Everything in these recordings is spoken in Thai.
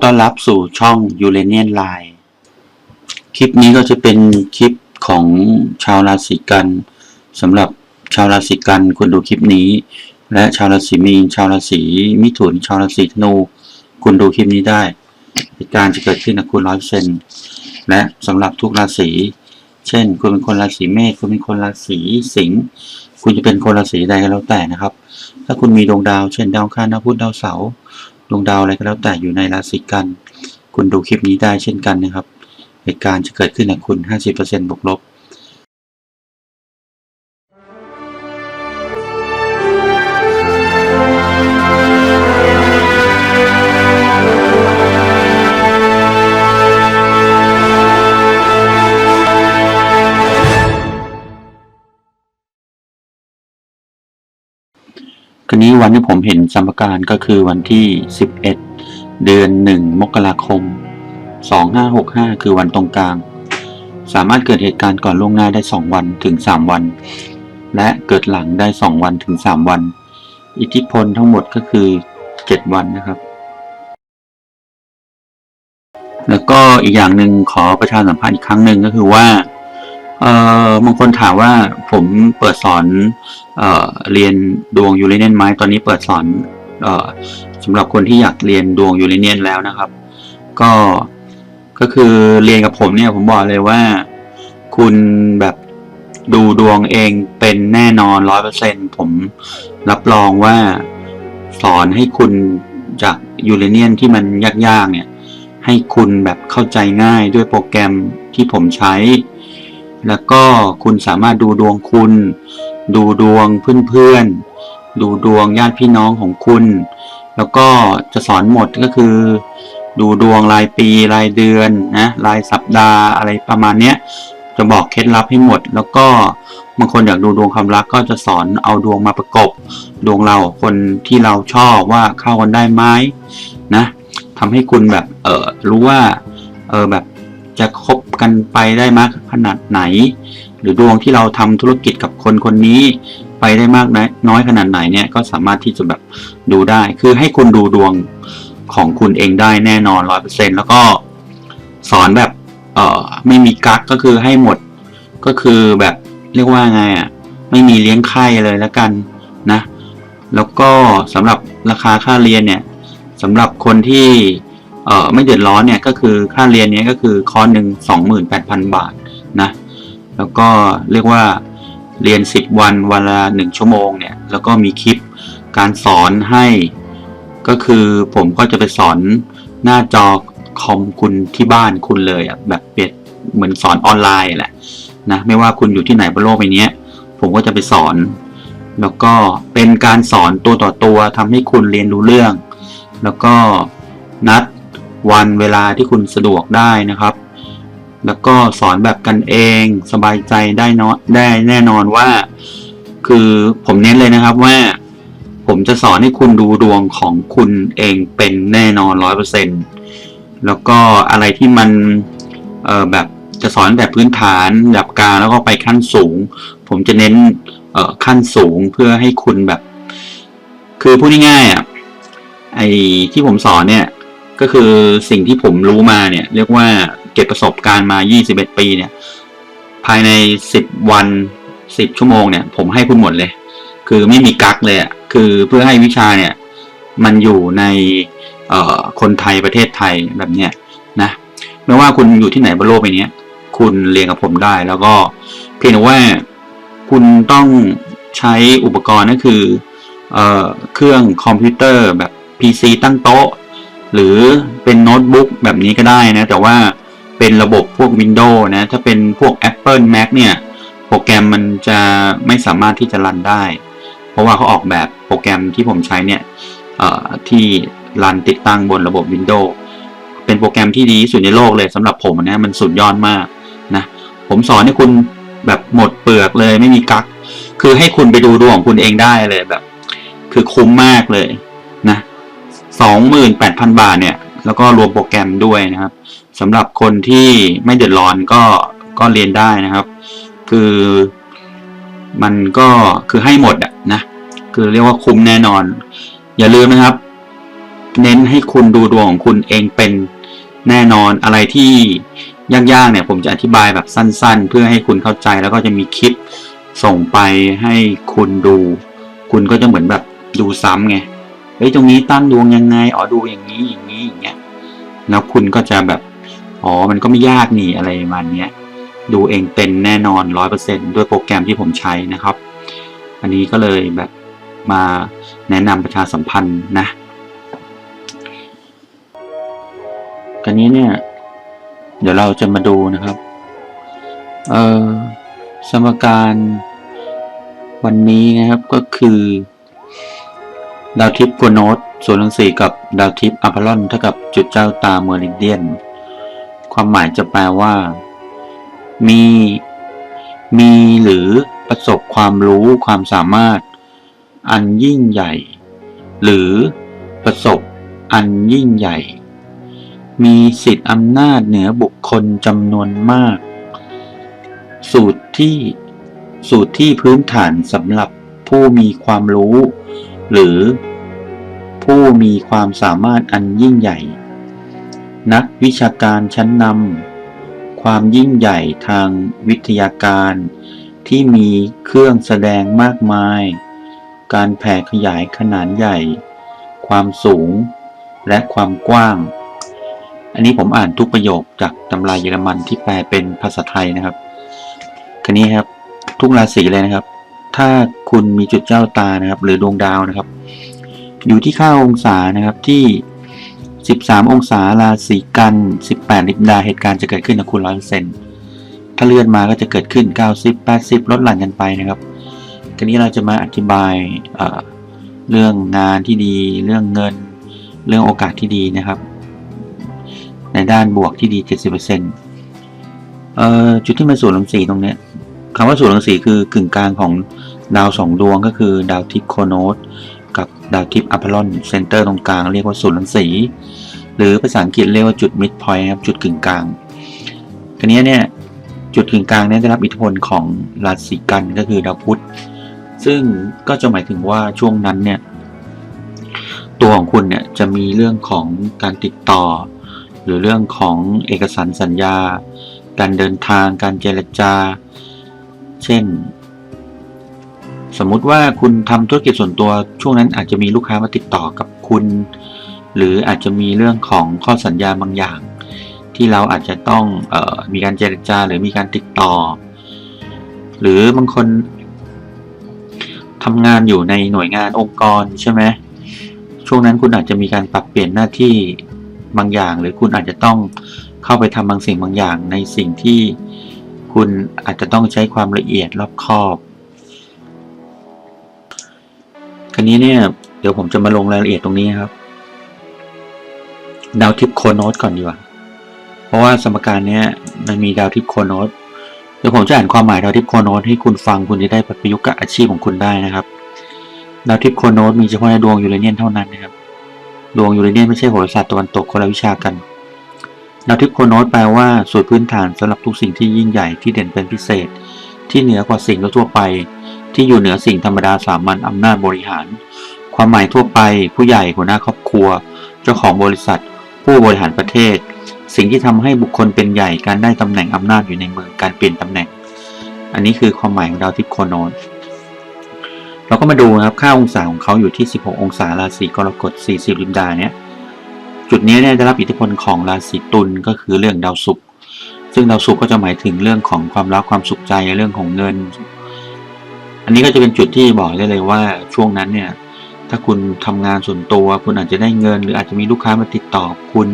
อต้อนรับสู่ช่อง u r a n i a n Line คลิปนี้ก็จะเป็นคลิปของชาวราศีกันสำหรับชาวราศีกันควรดูคลิปนี้ และชาวราศีมีนชาวราศีมิถุนชาวราศีธนูคุณดูคลิปนี้ได้เหตุการณ์จะเกิดขึ้นกับคุณร้อยเซนและสำหรับทุกราศีเช่น คุณเป็นคนราศีเมษคุณเป็นคนราศีสิงห์คุณจะเป็นคนราศีใดก็แล้วแต่นะครับ ถ้าคุณมีดวงดาว เช่นดาวคารดาวพุธดาวเสาร์ ดวงดาวอะไรก็แล้วแต่อยู่ในราศีกัน คุณดูคลิปนี้ได้เช่นกันนะครับ เหตุการณ์จะเกิดขึ้นกับคุณ 50%บวกลบ คราวนี้วันที่ผมเห็นสมการก็คือวันที่ 11 เดือน 1 มกราคม 2565 คือวันตรงกลาง สามารถเกิดเหตุการณ์ก่อนล่วงหน้าได้ 2 วันถึง 3 วัน และเกิดหลังได้ 2 วันถึง 3 วัน อิทธิพลทั้งหมดก็คือ 7 วันนะครับ แล้วก็อีกอย่างหนึ่งขอประชาสัมพันธ์อีกครั้งหนึ่งก็คือว่า เอ่อบางคนถามว่าผมเปิดสอนเอ่อเรียนดวงยูเรเนียนไหมตอนนี้เปิดสอนเอ่อสำหรับคนที่อยากเรียนดวงยูเรเนียนแล้วนะครับ ก็ก็คือเรียนกับผมเนี่ยผมบอกเลยว่าคุณแบบดูดวงเองเป็นแน่นอนร้อยเปอร์เซ็นผมรับรองว่าสอนให้คุณจากยูเรเนียนที่มันยากๆเนี่ย ให้คุณแบบเข้าใจง่ายด้วยโปรแกรมที่ผมใช้ แล้วก็คุณสามารถดูดวงคุณ ดูดวงเพื่อนๆ ดูดวงญาติพี่น้องของคุณ แล้วก็จะสอนหมดก็คือ ดูดวงรายปีรายเดือนนะรายสัปดาห์อะไรประมาณเนี้ยจะบอกเคล็ดลับให้หมด แล้วก็บางคนอยากดูดวงความรักก็จะสอนเอาดวงมาประกบ ดวงเราคนที่เราชอบว่าเข้ากันได้ไหมนะทำให้คุณแบบเออรู้ว่าเออแบบจะคบ กันไปได้มากขนาดไหน หรือดวงที่เราทำธุรกิจกับคนคนนี้ ไปได้มากน้อยขนาดไหนเนี่ยก็สามารถที่จะแบบดูได้ คือให้คุณดูดวงของคุณเองได้แน่นอนร้อยเปอร์เซ็นแล้วก็สอนแบบเอ่อไม่มีกักก็คือให้หมดก็คือแบบเรียกว่าไงอะไม่มีเลี้ยงไข้เลยแล้วกันนะ แล้วก็สำหรับราคาค่าเรียนเนี่ยสำหรับคนที่ เอ่อไม่เดือดร้อนเนี่ยก็คือค่าเรียนเนี้ยก็คือคอร์สหนึ่งสองหมื่นแปดพันบาทนะแล้วก็เรียกว่าเรียน 10 วันวันละ1ชั่วโมงเนี่ยแล้วก็มีคลิปการสอนให้ ก็คือผมก็จะไปสอนหน้าจอคอมคุณที่บ้านคุณเลยอะแบบเปรียบเหมือนสอนออนไลน์แหละนะไม่ว่าคุณอยู่ที่ไหนบนโลกใบนี้ผมก็จะไปสอน แล้วก็เป็นการสอนตัวต่อตัวทำให้คุณเรียนรู้เรื่อง แล้วก็นัด วันเวลาที่คุณสะดวกได้นะครับ แล้วก็สอนแบบกันเองสบายใจได้เนาะได้แน่นอนว่า คือผมเน้นเลยนะครับว่า ผมจะสอนให้คุณดูดวงของคุณเองเป็นแน่นอนร้อยเปอร์เซ็นแล้วก็อะไรที่มันเออแบบจะสอนแบบพื้นฐานแบบกลางแล้วก็ไปขั้นสูง ผมจะเน้นเออขั้นสูงเพื่อให้คุณแบบ คือพูดง่ายๆอะไอที่ผมสอนเนี่ย ก็คือสิ่งที่ผมรู้มาเนี่ย เรียกว่าเก็บประสบการณ์มา 21 ปีเนี่ย ภายใน 10 วัน 10 ชั่วโมงเนี่ย ผมให้คุณหมดเลย คือไม่มีกักเลยอะคือเพื่อให้วิชาเนี่ย มันอยู่ในคนไทยประเทศไทยแบบเนี้ยนะไม่ว่าคุณอยู่ที่ไหนบนโลกใบนี้คุณเรียนกับผมได้แล้วก็เพียงแต่ว่าคุณต้องใช้อุปกรณ์ก็คือเอเครื่องคอมพิวเตอร์แบบ PC ตั้งโต๊ะ หรือเป็นโน้ตบุ๊กแบบนี้ก็ได้นะ แต่ว่าเป็นระบบพวก Windows นะ ถ้าเป็นพวก Apple Mac เนี่ย โปรแกรมมันจะไม่สามารถที่จะรันได้ เพราะว่าเขาออกแบบโปรแกรมที่ผมใช้เนี่ยที่รันติดตั้งบนระบบ Windows เป็นโปรแกรมที่ดีที่สุดในโลกเลยสำหรับผมนะมันสุดยอดมากนะผมสอนให้คุณแบบหมดเปลือกเลยไม่มีกัก คือให้คุณไปดูดวงของคุณเองได้เลยแบบ คือคุ้มมากเลย นะสองหมื่นแปดพันบาทเนี่ย แล้วก็รวมโปรแกรมด้วยนะครับสำหรับคนที่ไม่เดือดร้อนก็ก็เรียนได้นะครับ คือมันก็คือให้หมดอะนะ คือเรียกว่าคุ้มแน่นอน อย่าลืมนะครับ เน้นให้คุณดูดวงของคุณเองเป็นแน่นอนอะไรที่ยากๆเนี่ยผมจะอธิบายแบบสั้น ๆ เพื่อให้คุณเข้าใจแล้วก็จะมีคลิปส่งไปให้คุณดู คุณก็จะเหมือนแบบดูซ้ำไง เฮ้ยตรงนี้ตั้งดวงยังไงอ๋อดูอย่างนี้อย่างนี้อย่างเงี้ยแล้วคุณก็จะแบบอ๋อมันก็ไม่ยากนี่อะไรประมาณเนี้ยดูเองเป็นแน่นอนร้อยเปอร์เซ็นด้วยโปรแกรมที่ผมใช้นะครับ อันนี้ก็เลยแบบมาแนะนำประชาสัมพันธ์นะกันนี้เนี่ย เดี๋ยวเราจะมาดูนะครับ เออสมการวันนี้นะครับก็คือ ดาวทิพย์โกโนตส่วนลังสีกับดาวทิพย์อพอลลอนเท่ากับจุดเจ้าตาเมอริเดียน ความหมายจะแปลว่า มี มีหรือประสบความรู้ความสามารถ อันยิ่งใหญ่ หรือประสบอันยิ่งใหญ่ มีสิทธิอำนาจเหนือบุคคลจำนวนมาก สูตรที่ สูตรที่พื้นฐานสำหรับผู้มีความรู้ หรือ ผู้มีความสามารถอันยิ่งใหญ่ นักวิชาการชั้นนำความยิ่งใหญ่ทางวิทยาการที่มีเครื่องแสดงมากมาย การแผ่ขยายขนาดใหญ่ ความสูง และความกว้าง อันนี้ผมอ่านทุกประโยคจากตำราเยอรมันที่แปลเป็นภาษาไทยนะครับ คันนี้ครับ ทุกราศีเลยนะครับ ถ้า คุณมีจุดเจ้าตานะครับ หรือดวงดาวนะครับ อยู่ที่ค่าองศานะครับที่ 13 องศาราศีกัน 18 ลิบดาเหตุการณ์จะเกิดขึ้นกับคุณร้อยเปอร์เซ็นต์ถ้าเลื่อนมาก็จะเกิดขึ้น 90 80 ลดหลั่นกันไปนะครับทีนี้เราจะมาอธิบายเเรื่องงานที่ดี เรื่องเงิน เรื่องโอกาสที่ดีนะครับ ในด้านบวกที่ดี 70%เอ่อจุดที่มาสู่ลังสีตรงนี้คำว่าสู่ลังสีคือกึ่งกลางของ ดาวสองดวงก็คือดาวทิพย์โคโนสกับดาวทิพย์อัพพลอนเซนเตอร์ตรงกลางเรียกว่าศูนย์รังสี หรือภาษาอังกฤษเรียกว่าจุดมิดพอยต์ครับจุดกึ่งกลางทีนี้เนี่ยจุดกึ่งกลางเนี่ยได้รับอิทธิพลของราศีกันก็คือดาวพุธซึ่งก็จะหมายถึงว่าช่วงนั้นเนี่ยตัวของคุณเนี่ยจะมีเรื่องของการติดต่อ หรือเรื่องของเอกสารสัญญา การเดินทางการเจรจา เช่น สมมุติว่าคุณทำธุรกิจส่วนตัวช่วงนั้นอาจจะมีลูกค้ามาติดต่อกับคุณ หรืออาจจะมีเรื่องของข้อสัญญาบางอย่าง ที่เราอาจจะต้องออมีการเจรจาหรือมีการติดต่อ หรือบางคนทำงานอยู่ในหน่วยงานองค์กรใช่ไหมช่วงนั้นคุณอาจจะมีการปรับเปลี่ยนหน้าที่บางอย่าง หรือคุณอาจจะต้องเข้าไปทำบางสิ่งบางอย่าง ในสิ่งที่คุณอาจจะต้องใช้ความละเอียดรอบคอบ คราวนี้เนี่ย เดี๋ยวผมจะมาลงรายละเอียดตรงนี้ครับดาวทิพย์โคโนตก่อนดีกว่า เพราะว่าสมการเนี้ยมันมีดาวทิพย์โคโนตเดี๋ยวผมจะอ่านความหมายดาวทิพย์โคโนตให้คุณฟังคุณจะได้ประยุกต์กับอาชีพของคุณได้นะครับ ดาวทิพย์โคโนตมีเฉพาะในดวงยูเรเนียนเท่านั้นนะครับ ดวงยูเรเนียนไม่ใช่โหราศาสตร์ตะวันตกคนละวิชากัน ดาวทิพย์โคโนตแปลว่าสูตรพื้นฐานสำหรับทุกสิ่งที่ยิ่งใหญ่ที่เด่นเป็นพิเศษ ที่เหนือกว่าสิ่งทั่วไป ที่อยู่เหนือสิ่งธรรมดาสามัญอำนาจบริหาร ความหมายทั่วไป ผู้ใหญ่หัวหน้าครอบครัว เจ้าของบริษัท ผู้บริหารประเทศ สิ่งที่ทำให้บุคคลเป็นใหญ่การได้ตำแหน่งอำนาจอยู่ในมือการเปลี่ยนตำแหน่ง อันนี้คือความหมายของดาวทิพย์โคโนตเราก็มาดูนะครับค่าองศาของเขาอยู่ที่ 16 องศาราศีกรกฎ 40 ลิมดาเนี่ยจุดนี้เนี่ยได้รับอิทธิพลของราศีตุลก็คือเรื่องดาวศุกร์ซึ่งดาวศุกร์ก็จะหมายถึงเรื่องของความรักความสุขใจเรื่องของเงิน อันนี้ก็จะเป็นจุดที่บอกได้เลยว่าช่วงนั้นเนี่ย ถ้าคุณทำงานส่วนตัว คุณอาจจะได้เงิน หรืออาจจะมีลูกค้ามาติดต่อคุณ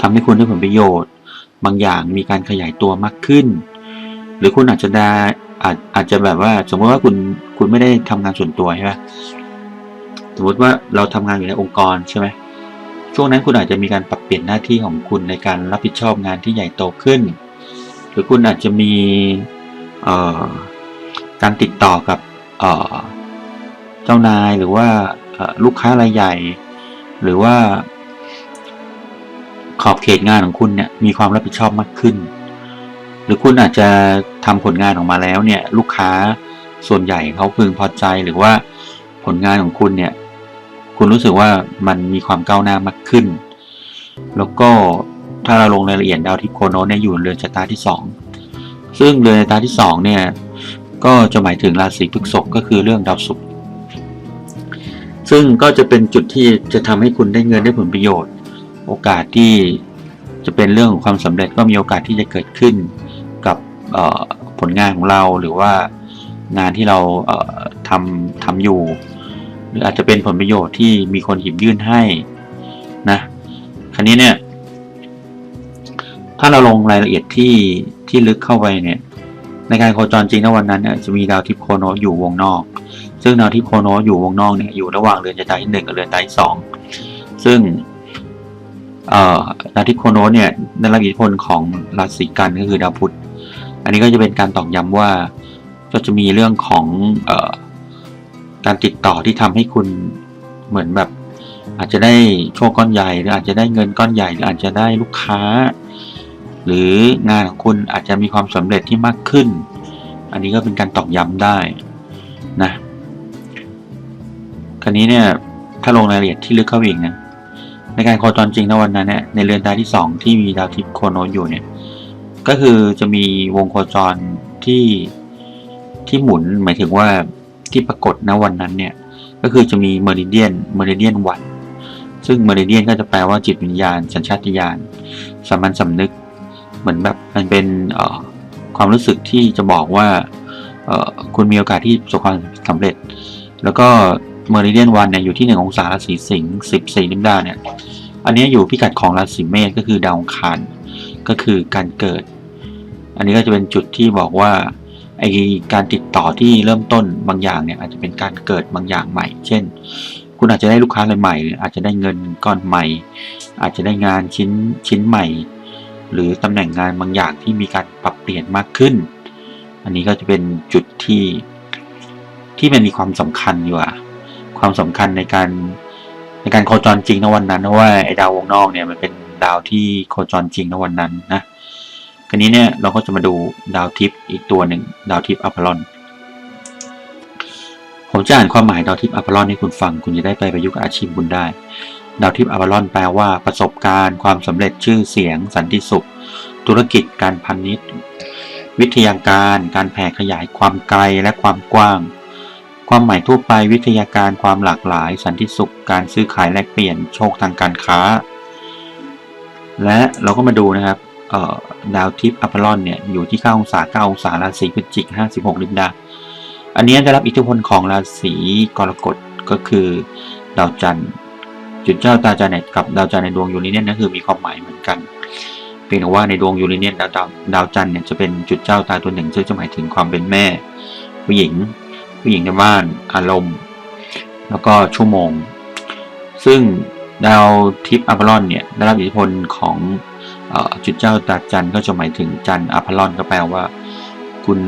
ทำให้คุณได้ผลประโยชน์ บางอย่างมีการขยายตัวมากขึ้น หรือคุณอาจจะได้อาจอาจจะแบบว่า สมมติว่าคุณคุณไม่ได้ทำงานส่วนตัวใช่ไหมสมมติว่าเราทำงานอยู่ในองค์กรใช่ไหมช่วงนั้นคุณอาจจะมีการปรับเปลี่ยนหน้าที่ของคุณในการรับผิดชอบงานที่ใหญ่โตขึ้น หรือคุณอาจจะมีอ่า การติดต่อกับเจ้านายหรือว่าลูกค้ารายใหญ่ หรือว่า ขอบเขตงานของคุณเนี่ยมีความรับผิดชอบมากขึ้น หรือคุณอาจจะทำผลงานออกมาแล้วเนี่ยลูกค้าส่วนใหญ่เขาพึงพอใจหรือว่าผลงานของคุณเนี่ย คุณรู้สึกว่ามันมีความก้าวหน้ามากขึ้น แล้วก็ถ้าเราลงรายละเอียดดาวทิพย์โคโนเนี่ยอยู่ในเรือนชะตาที่สองซึ่งเรือนชะตาที่สองเนี่ย ก็จะหมายถึงราศีพฤษภก็คือเรื่องดาวศุกร์ซึ่งก็จะเป็นจุดที่จะทำให้คุณได้เงินได้ผลประโยชน์ โอกาสที่จะเป็นเรื่องของความสำเร็จก็มีโอกาสที่จะเกิดขึ้นกับผลงานของเราหรือว่างานที่เราเทำทำอยู่ หรืออาจจะเป็นผลประโยชน์ที่มีคนหยิบยื่นให้นะคราวนี้เนี่ยถ้าเราลงรายละเอียดที่ที่ลึกเข้าไปเนี่ย ในการโคจรจริงในวันนั้นเนี่ยจะมีดาวทิพย์โคโนอยู่วงนอก ซึ่งดาวทิพย์โคโนอยู่วงนอกเนี่ยอยู่ระหว่างเรือนชะตาที่หนึ่งกับเรือนชะตาที่สองซึ่งดาวทิพย์โคโนเนี่ยได้รับอิทธิพลของราศีกันก็คือดาวพุธอันนี้ก็จะเป็นการตอกย้ำว่าก็จะมีเรื่องของออการติดต่อที่ทำให้คุณเหมือนแบบ อาจจะได้โชคก้อนใหญ่หรืออาจจะได้เงินก้อนใหญ่หรืออาจจะได้ลูกค้า หรืองานของคุณอาจจะมีความสำเร็จที่มากขึ้น อันนี้ก็เป็นการตอกย้ำได้นะคราวนี้เนี่ยถ้าลงรายละเอียดที่ลึกเข้าไปอีกนะในการโคจรจริงในวันนั้นเนี่ยในเรือนดาวที่สองที่มีดาวทิพย์โคโนสอยู่เนี่ยก็คือจะมีวงโคจรที่ที่หมุนหมายถึงว่าที่ปรากฏณวันนั้นเนี่ยก็คือจะมีเมริเดียนเมริเดียนวันซึ่งเมริเดียนก็จะแปลว่าจิตวิญญาณ สัญชาตญาณสามัญสำนึก เหมือนแบบมันเป็นความรู้สึกที่จะบอกว่าคุณมีโอกาสที่ประสบความสำเร็จ แล้วก็เมริเดียนวันเนี่ยอยู่ที่หนึ่งองศาราศีสิงห์สิบสี่นิมดาเนี่ยอันนี้อยู่พิกัดของราศีเมษก็คือดาวองคารก็คือการเกิด อันนี้ก็จะเป็นจุดที่บอกว่าไอการติดต่อที่เริ่มต้นบางอย่างเนี่ยอาจจะเป็นการเกิดบางอย่างใหม่ เช่น คุณอาจจะได้ลูกค้ารายใหม่หรืออาจจะได้เงินก้อนใหม่ อาจจะได้งานชิ้นชิ้นใหม่ หรือตำแหน่งงานบางอย่างที่มีการปรับเปลี่ยนมากขึ้น อันนี้ก็จะเป็นจุดที่ที่มันมีความสำคัญอยู่อะความสำคัญในการในการโคจรจริงในวันนั้นเพราะว่าไอ้ดาววงนอกเนี่ยมันเป็นดาวที่โคจรจริงในวันนั้นนะคราวนี้เนี่ยเราก็จะมาดูดาวทิพย์อีกตัวหนึ่งดาวทิพย์อัพลอนผมจะอ่านความหมายดาวทิพย์อัพลอนให้คุณฟัง คุณจะได้ไปประยุกต์อาชีพคุณได้ ดาวทิพย์อัพลอนแปลว่าประสบการณ์ ความสำเร็จชื่อเสียง สันติสุข ธุรกิจการพาณิชวิทยาการ การแผ่ขยายความไกลและความกว้าง ความหมายทั่วไปวิทยาการความหลากหลาย สันติสุข การซื้อขายแลกเปลี่ยนโชคทางการค้า และเราก็มาดูนะครับดาวทิพย์อัพลอนเนี่ยอยู่ที่9องศา9องศาราศีพฤศจิก56ลิมดา อันนี้ได้รับอิทธิพลของราศีกรกฎก็คือดาวจันทร์ จุดเจ้าตาจันทร์เนี่ยกับดาวจันทร์ในดวงยูเรเนียนนั่นคือมีความหมายเหมือนกันเพียงแต่ว่าในดวงยูเรเนียนดาวดาวดาวจันทร์เนี่ยจะเป็นจุดเจ้าตาตัวหนึ่งซึ่งจะหมายถึงความเป็นแม่ ผู้หญิง ผู้หญิงในบ้านอารมณ์ แล้วก็ชั่วโมง ซึ่งดาวทิพย์อัพลอนเนี่ยได้รับอิทธิพลของอจุดเจ้าตาจันทร์ก็จะหมายถึงจันทร์อัพลอนก็แปลว่า คุณ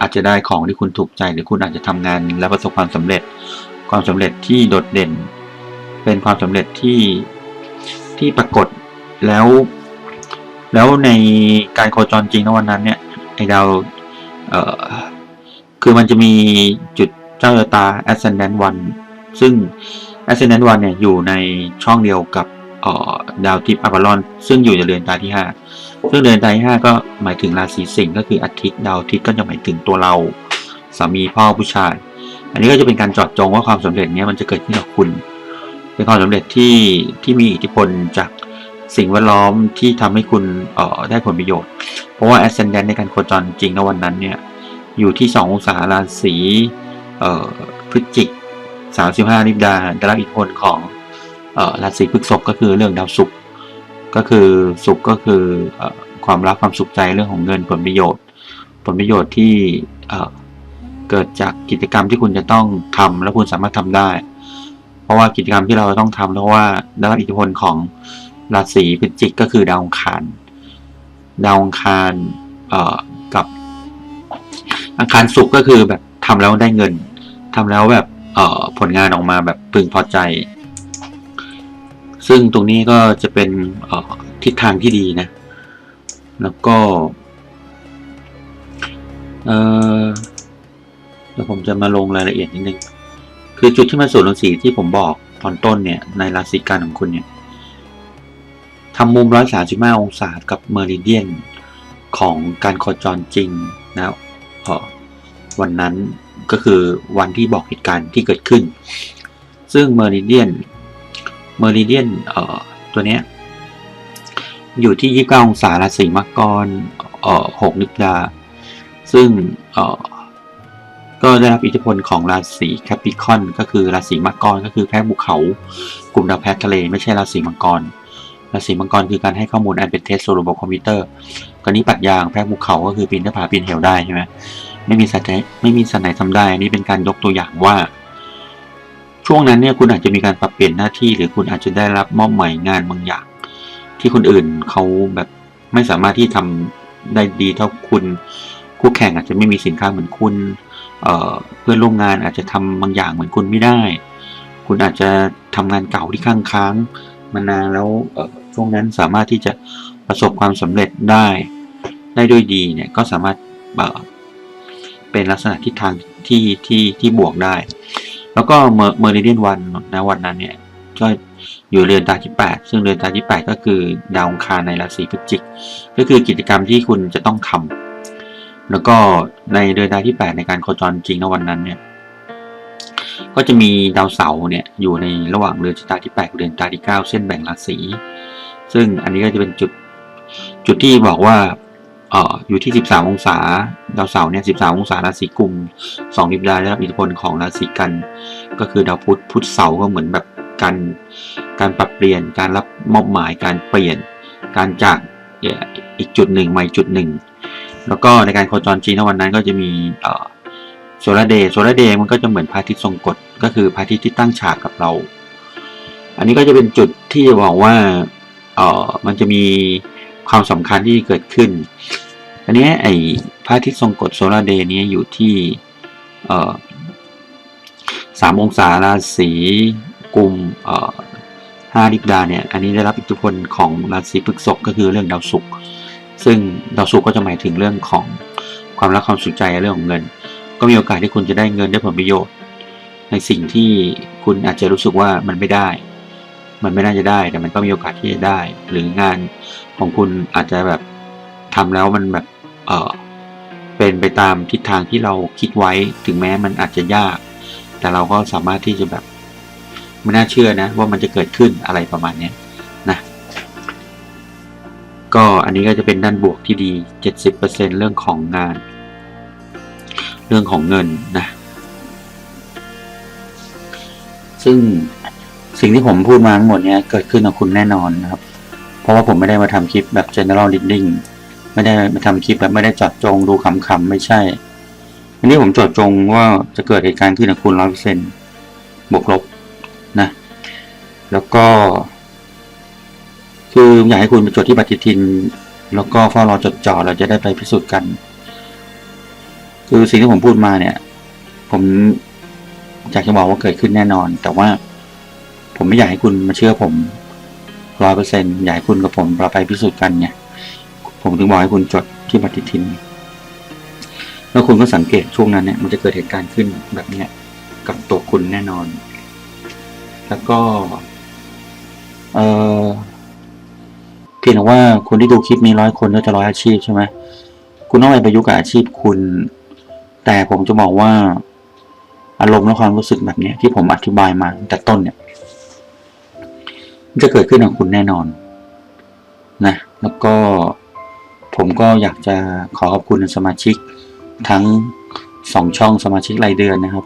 อาจจะได้ของที่คุณถูกใจหรือคุณอาจจะทำงานและประสบความสำเร็จความสำเร็จที่โดดเด่น เป็นความสำเร็จที่ที่ปรากฏแล้ว แล้วในการโคจรจริงในวันนั้นเนี่ยไอดาวเอ่อคือมันจะมีจุดเจ้าชะตา ascendant one ซึ่ง ascendant one เนี่ยอยู่ในช่องเดียวกับเอ่อดาวทิพย์อัปลอนซึ่งอยู่ในเรือนตาที่ 5 ซึ่งเรือนตาที่ 5 ก็หมายถึงราศีสิงห์ก็คืออาทิตย์ดาวอาทิตย์ก็จะหมายถึงตัวเราสามีพ่อผู้ชาย อันนี้ก็จะเป็นการจอดจงว่าความสำเร็จเนี้ยมันจะเกิดขึ้นกับคุณ เป็นความสำเร็จที่ที่มีอิทธิพลจากสิ่งแวดล้อมที่ทำให้คุณเอ่อได้ผลประโยชน์ เพราะว่า ascendant ในการโคจรจริงในวันนั้นเนี่ยอยู่ที่ 2 องศาราศีเอ่อพฤศจิก35นิบดาได้รับอิทธิพลของเอ่อราศีพฤษภก็คือเรื่องดาวศุกร์ก็คือศุกร์ก็คือเอ่อความรักความสุขใจเรื่องของเงินผลประโยชน์ ผลประโยชน์ที่เอ่อเกิดจากกิจกรรมที่คุณจะต้องทำและคุณสามารถทำได้ เพราะว่ากิจกรรมที่เราต้องทำเพราะว่าได้รับอิทธิพลของราศีพฤศจิกก็คือดาวอังคาร ดาวอังคารกับอังคารสุขก็คือแบบทำแล้วได้เงินทำแล้วแบบผลงานออกมาแบบพึงพอใจ ซึ่งตรงนี้ก็จะเป็นทิศทางที่ดีนะ แล้วก็เดี๋ยวผมจะมาลงรายละเอียดนิดนึง คือจุดที่มันส่วนลงสีที่ผมบอกตอนต้นเนี่ยในราศีกันของคุณเนี่ยทำมุม 135 องศากับเมอริเดียนของการโคจรจริงนะวันนั้นก็คือวันที่บอกเหตุการณ์ที่เกิดขึ้น ซึ่งเมอริเดียนเมอริเดียนตัวเนี้ยอยู่ที่ 29 องศาราศีมังกรเอ่อ6นิดาซึ่งเก็ได้รับอิทธิพลของราศีแคปิคอนก็คือราศีมังกรก็คือแพ้ภูเขา กลุ่มดาวแพททะเลไม่ใช่ราศีมังกร ราศีมังกรคือการให้ข้อมูลอันเป็นเท็จสู่ระบบคอมพิวเตอร์กรณีปัดยางแพ้ภูเขาก็คือปีนหน้าผาปีนเหวได้ใช่ไหมไม่มีสัตว์ไม่มีสัตว์ไหนทำได้นนี้เป็นการยกตัวอย่างว่า ช่วงนั้นเนี่ยคุณอาจจะมีการปรับเปลี่ยนหน้าที่ หรือคุณอาจจะได้รับมอบหมายงานบางอย่าง ที่คนอื่นเขาแบบไม่สามารถที่ทำได้ดีเท่าคุณคู่แข่งอาจจะไม่มีสินค้าเหมือนคุณ เพื่อนร่วมงานอาจจะทำบางอย่างเหมือนคุณไม่ได้ คุณอาจจะทำงานเก่าที่ค้างค้างๆมานานแล้วช่วงนั้นสามารถที่จะประสบความสำเร็จได้ได้ด้วยดีเนี่ยก็สามารถเป็นลักษณะทิศทางที่ที่ที่บวกได้ แล้วก็เมอร์เรเดียนวันนะวันนั้นเนี่ยก็อยู่เรือนตาที่ 8 ซึ่งเรือนตาที่ 8 ก็คือดาวองคารในราศีพฤศจิก ก็คือกิจกรรมที่คุณจะต้องทำ แล้วก็ในเรือนตาที่ 8 ในการโคจรจริงในวันนั้นเนี่ย ก็จะมีดาวเสาร์เนี่ยอยู่ในระหว่างเรือนชะตาที่8เรือนตาที่ 9 เส้นแบ่งราศีซึ่งอันนี้ก็จะเป็นจุดจุดที่บอกว่าเอ่ออยู่ที่ 13 องศา ดาวเสาร์เนี่ย 13 องศาราศีกุม2นิบดาได้รับอิทธิพลของราศีกัน ก็คือดาวพุธพุธเสาร์ก็เหมือนแบบการการปรับเปลี่ยนการรับมอบหมายการเปลี่ยนการจากอีกจุดหนึ่งมาอีกจุดหนึ่ง แล้วก็ในการโคจรจีนในวันนั้นก็จะมีโซลาร์เดย์โซลาร์เดย์มันก็จะเหมือนพระอาทิตย์ทรงกฎก็คือพระอาทิตย์ที่ตั้งฉากกับเรา อันนี้ก็จะเป็นจุดที่จะบอกว่าเออมันจะมีความสำคัญที่เกิดขึ้น อันนี้ไอ้พระอาทิตย์ทรงกฎโซลาร์เดย์นี้อยู่ที่เออสามองศาราศีกุมเอ่อห้าดิบดาเนี่ย อันนี้ได้รับอิทธิพลของราศีพฤษภก็คือเรื่องดาวศุกร์ ซึ่งดาวศุกร์ก็จะหมายถึงเรื่องของความรักความสุขใจเรื่องของเงิน ก็มีโอกาสที่คุณจะได้เงินได้ผลประโยชน์ ในสิ่งที่คุณอาจจะรู้สึกว่ามันไม่ได้ มันไม่น่าจะได้แต่มันก็มีโอกาสที่จะได้ หรืองานของคุณอาจจะแบบทำแล้วมันแบบเออเป็นไปตามทิศทางที่เราคิดไว้ถึงแม้มันอาจจะยาก แต่เราก็สามารถที่จะแบบไม่น่าเชื่อนะว่ามันจะเกิดขึ้นอะไรประมาณนี้ อันนี้ก็จะเป็นด้านบวกที่ดี 70%เรื่องของงาน เรื่องของเงินนะ ซึ่งสิ่งที่ผมพูดมาทั้งหมดเนี้ยเกิดขึ้นกับคุณแน่นอนนะครับ เพราะว่าผมไม่ได้มาทำคลิปแบบ general reading ไม่ได้มาทำคลิปแบบไม่ได้จอดจงดูขำๆไม่ใช่ อันนี้ผมจอดจงว่าจะเกิดเหตุการณ์ขึ้นกับคุณร้อยเปอร์เซ็นต์บวกลบนะ แล้วก็ คืออยากให้คุณไปจดที่ปฏิทิน แล้วก็เฝ้ารอจดจ่อเราจะได้ไปพิสูจน์กัน คือสิ่งที่ผมพูดมาเนี่ย ผมอยากจะบอกว่าเกิดขึ้นแน่นอน แต่ว่าผมไม่อยากให้คุณมาเชื่อผมร้อยเปอร์เซ็นต์อยากให้คุณกับผมเราไปพิสูจน์กันไงผมถึงบอกให้คุณจดที่ปฏิทิน แล้วคุณก็สังเกตช่วงนั้นเนี่ย มันจะเกิดเหตุการณ์ขึ้นแบบเนี้ยกับตัวคุณแน่นอน แล้วก็ เออ พียงแต่ว่าคนที่ดูคลิปนี้ร้อยคนก็จะร้อยอาชีพใช่ไหมคุณต้องไปประยุกต์กับอาชีพคุณ แต่ผมจะบอกว่า อารมณ์และความรู้สึกแบบเนี้ยที่ผมอธิบายมาแต่ต้นเนี่ยจะเกิดขึ้นกับคุณแน่นอนนะแล้วก็ผมก็อยากจะขอขอบคุณสมาชิกทั้งสองช่องสมาชิกรายเดือนนะครับ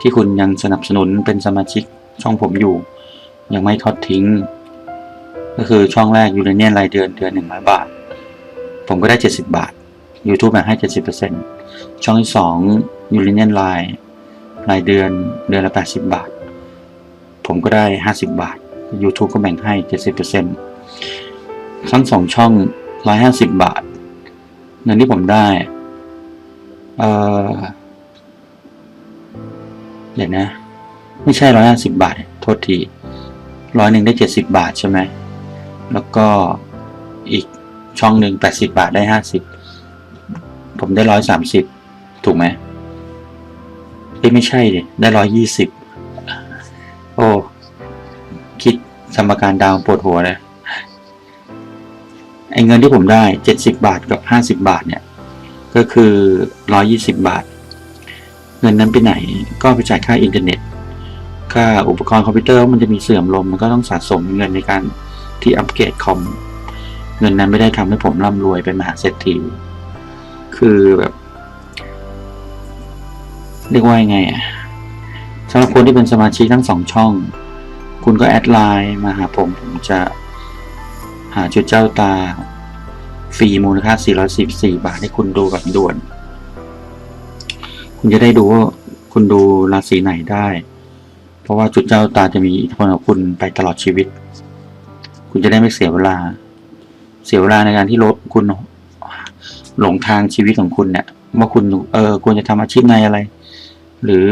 ที่คุณยังสนับสนุนเป็นสมาชิกช่องผมอยู่ ยังไม่ทอดทิ้ง ก็คือช่องแรกยูเรเนียนรายเดือนเดือนหนึ่งร้อยบาท ผมก็ได้เจ็ดสิบาท YouTube แบ่งให้เจ็ดสิบเปอร์เซ็นช่องที่สองยูเรเนียนไลน์รายเดือนเดือนละแปดสิบาท ผมก็ได้ห้าสิบาท YouTube ก็แบ่งให้เจ็ดสิบเปอร์เซ็นทั้งสองช่องร้อยห้าสิบบาท เงินที่ผมได้ เออเดี๋ยวนะ ไม่ใช่ร้อยห้าสิบบาท โทษทีร้อยหนึ่งได้เจ็ดสิบบาทใช่ไหม แล้วก็อีกช่องหนึ่งแปดสิบาทได้ห้าสิบผมได้ร้อยสามสิบถูกไหมเอ้ไม่ใช่ดิได้ร้อยยี่สิบโอ้สมการดาวปวดหัวเลยไอ้เงินที่ผมได้เจ็ดสิบาทกับห้าสิบาทเนี่ย ก็คือร้อยี่สิบาท เงินนั้นไปไหนก็ไปจ่ายค่าอินเทอร์เน็ต ค่าอุปกรณ์คอมพิวเตอร์มันจะมีเสื่อมลมมันก็ต้องสะสมเงินในการ ที่อัปเกรดคอม เงินนั้นไม่ได้ทำให้ผมร่ำรวยเป็นมหาเศรษฐี คือแบบเรียกว่ายังไงอะสำหรับคนที่เป็นสมาชิกทั้งสองช่อง คุณก็แอดไลน์มาหาผม ผมจะหาจุดเจ้าตาฟรีมูลค่า 414 บาทให้คุณดูแบบด่วน คุณจะได้ดูว่าคุณดูราศีไหนได้ เพราะว่าจุดเจ้าตาจะมีอิทธิพลกับคุณไปตลอดชีวิต คุณจะได้ไม่เสียเวลา เสียเวลาในการที่ลดคุณหลงทางชีวิตของคุณเนี่ยว่าคุณเออควรจะทำอาชีพในอะไร หรือ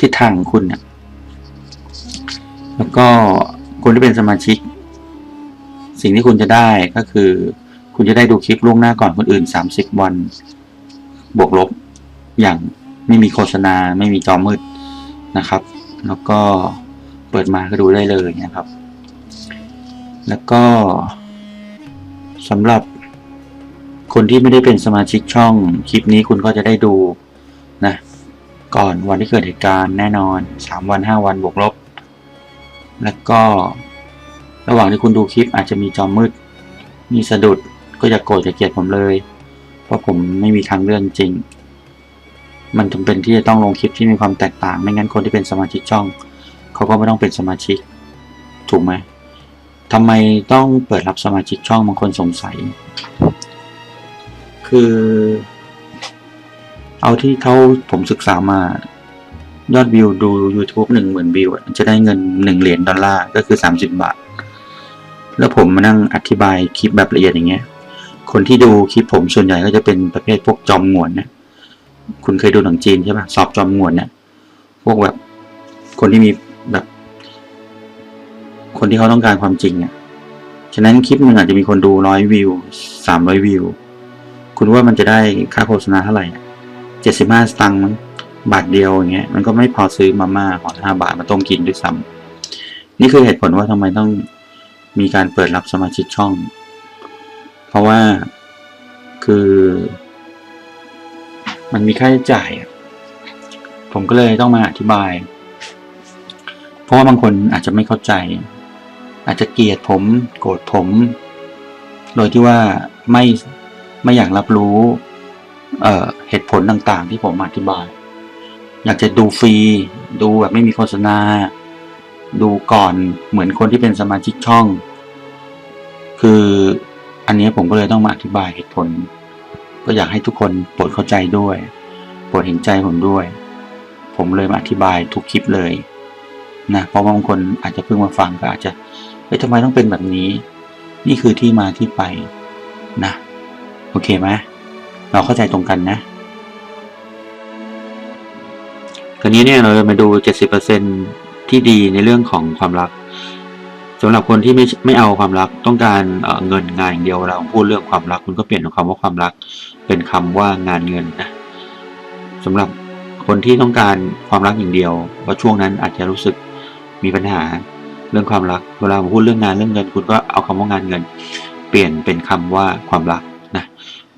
ทิศทางของคุณเนี่ยแล้วก็คนที่เป็นสมาชิก สิ่งที่คุณจะได้ก็คือ คุณจะได้ดูคลิปล่วงหน้าก่อนคนอื่น 30 วัน บวกลบอย่างไม่มีโฆษณาไม่มีจอมืดนะครับ แล้วก็เปิดมาก็ดูได้เลยนะครับ แล้วก็สำหรับคนที่ไม่ได้เป็นสมาชิกช่องคลิปนี้คุณก็จะได้ดูนะก่อนวันที่เกิดเหตุการณ์แน่นอนสามวันห้าวันบวกลบ แล้วก็ระหว่างที่คุณดูคลิปอาจจะมีจอมืด มีสะดุดก็อย่าโกรธอย่าเกลียดผมเลย เพราะผมไม่มีทางเลื่อกจริง มันจำเป็นที่จะต้องลงคลิปที่มีความแตกต่าง ไม่งั้นคนที่เป็นสมาชิกช่อง เขาก็ไม่ต้องเป็นสมาชิก ถูกไหม ทำไมต้องเปิดรับสมาชิกช่องบางคนสงสัย คือ เอาที่เขาผมศึกษามายอดวิวดู YouTube หนึ่งหมื่นวิวจะได้เงินหนึ่งเหรียญดอลลาร์ก็คือสามสิบบาท แล้วผมมานั่งอธิบายคลิปแบบละเอียดอย่างเงี้ย คนที่ดูคลิปผมส่วนใหญ่ก็จะเป็นประเภทพวกจอมงวนนะคุณเคยดูหนังจีนใช่ปะสอบจอมงวนเนี่ยพวกแบบคนที่มี คนที่เขาต้องการความจริงอะฉะนั้นคลิปหนึ่งอาจจะมีคนดูร้อยวิวสามร้อยวิว คุณว่ามันจะได้ค่าโฆษณาเท่าไหร่เจ็ดสิบห้าสตังค์บาทเดียวอย่างเงี้ยมันก็ไม่พอซื้อมาม่าห่อห้าบาทมาต้มกินด้วยซ้ำนี่คือเหตุผลว่าทำไมต้องมีการเปิดรับสมาชิกช่อง เพราะว่าคือ มันมีค่าใช้จ่าย ผมก็เลยต้องมาอธิบาย เพราะว่าบางคนอาจจะไม่เข้าใจ อาจจะเกลียดผม โกรธผม โดยที่ว่าไม่ไม่อยากรับรู้เเหตุผลต่างๆ ที่ผมอธิบาย อยากจะดูฟรี ดูแบบไม่มีโฆษณา ดูก่อนเหมือนคนที่เป็นสมาชิกช่อง คืออันนี้ผมก็เลยต้องมาอธิบายเหตุผล ก็อยากให้ทุกคนโปรดเข้าใจด้วยโปรดเห็นใจผมด้วย ผมเลยมาอธิบายทุกคลิปเลยนะเพราะบางคนอาจจะเพิ่งมาฟังก็อาจจะ เฮ้ยทำไมต้องเป็นแบบนี้ นี่คือที่มาที่ไปนะ โอเคไหมเราเข้าใจตรงกันนะคราวนี้เนี่ยเราจะมาดู 70%ที่ดีในเรื่องของความรักสำหรับคนที่ไม่ไม่เอาความรักต้องการเเงินงานอย่างเดียวเราพูดเรื่องความรักคุณก็เปลี่ยนคำว่าความรัก เป็นคำว่างานเงินนะสำหรับคนที่ต้องการความรักอย่างเดียวว่าช่วงนั้นอาจจะรู้สึกมีปัญหา เรื่องความรัก เวลาพูดเรื่องงานเรื่องเงิน คุณก็เอาคำว่างานเงิน เปลี่ยนเป็นคำว่าความรักนะ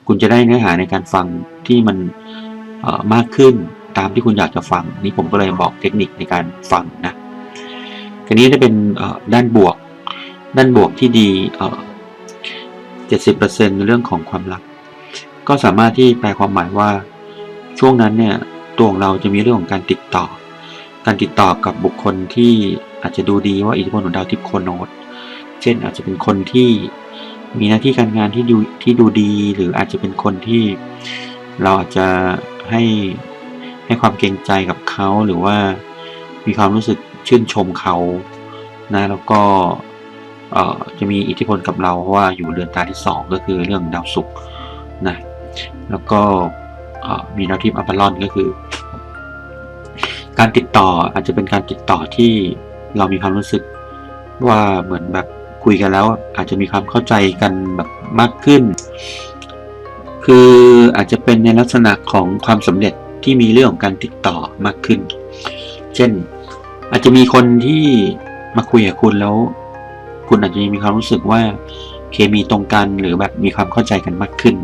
คุณจะได้เนื้อหาในการฟังที่มันมากขึ้นตามที่คุณอยากจะฟัง นี่ผมก็เลยบอกเทคนิคในการฟังนะทีนี้จะเป็นด้านบวก ด้านบวกที่ดีเจ็ดสิบเปอร์เซ็นในเรื่องของความรัก ก็สามารถที่แปลความหมายว่าช่วงนั้นเนี่ยตัวของเราจะมีเรื่องของการติดต่อ การติดต่อกับบุคคลที่อาจจะดูดีว่าอิทธิพลของดาวทิพย์โคโนดเช่นอาจจะเป็นคนที่มีหน้าที่การงานที่ดูที่ดูดี หรืออาจจะเป็นคนที่เราอาจจะให้ให้ความเกรงใจกับเขาหรือว่ามีความรู้สึกชื่นชมเขานะแล้วก็จะมีอิทธิพลกับเราเพราะว่าอยู่เรือนตาที่สองก็คือเรื่องดาวศุกร์นะแล้วก็มีดาวทิพย์อัปลอนก็คือ การติดต่ออาจจะเป็นการติดต่อที่เรามีความรู้สึกว่าเหมือนแบบคุยกันแล้ว อาจจะมีความเข้าใจกันแบบมากขึ้น คืออาจจะเป็นในลักษณะของความสำเร็จที่มีเรื่องของการติดต่อมากขึ้น เช่น อาจจะมีคนที่มาคุยกับคุณแล้ว คุณอาจจะมีความรู้สึกว่าเคมีตรงกันหรือแบบมีความเข้าใจกันมากขึ้น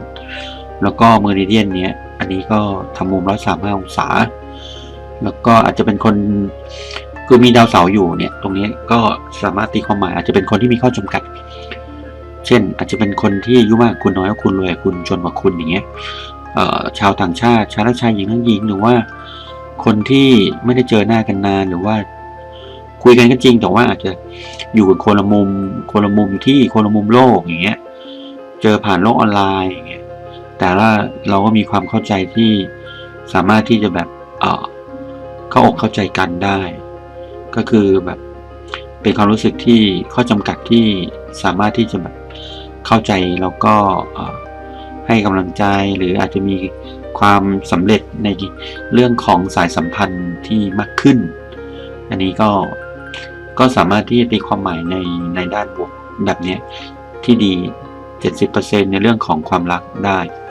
แล้วก็เมอริเดียนเนี้ย อันนี้ก็ทำมุมร้อยสามห้าองศา แล้วก็อาจจะเป็นคนคือมีดาวเสาร์อยู่เนี่ย ตรงนี้ก็สามารถตีความหมายอาจจะเป็นคนที่มีข้อจำกัด เช่น อาจจะเป็นคนที่อายุมากคุณน้อยคุณรวยคุณจนกว่าคุณอย่างเงี้ยชาวต่างชาติชายและชายหญิงทั้งหญิงหรือว่า คนที่ไม่ได้เจอหน้ากันนานหรือว่า คุยกันก็จริงแต่ว่าอาจจะอยู่กับคนละมุมคนละมุมที่คนละมุมโลกอย่างเงี้ย เจอผ่านโลกออนไลน์อย่างเงี้ยแต่ว่าเราก็มีความเข้าใจที่สามารถที่จะแบบเออ เข้าอกเข้าใจกันได้ ก็คือแบบเป็นความรู้สึกที่ข้อจำกัดที่สามารถที่จะแบบเข้าใจแล้วก็ให้กำลังใจหรืออาจจะมีความสำเร็จในเรื่องของสายสัมพันธ์ที่มากขึ้น อันนี้ก็ก็สามารถที่จะตีความหมายในในด้านบวกแบบนี้ที่ดี 70%ในเรื่องของความรักได้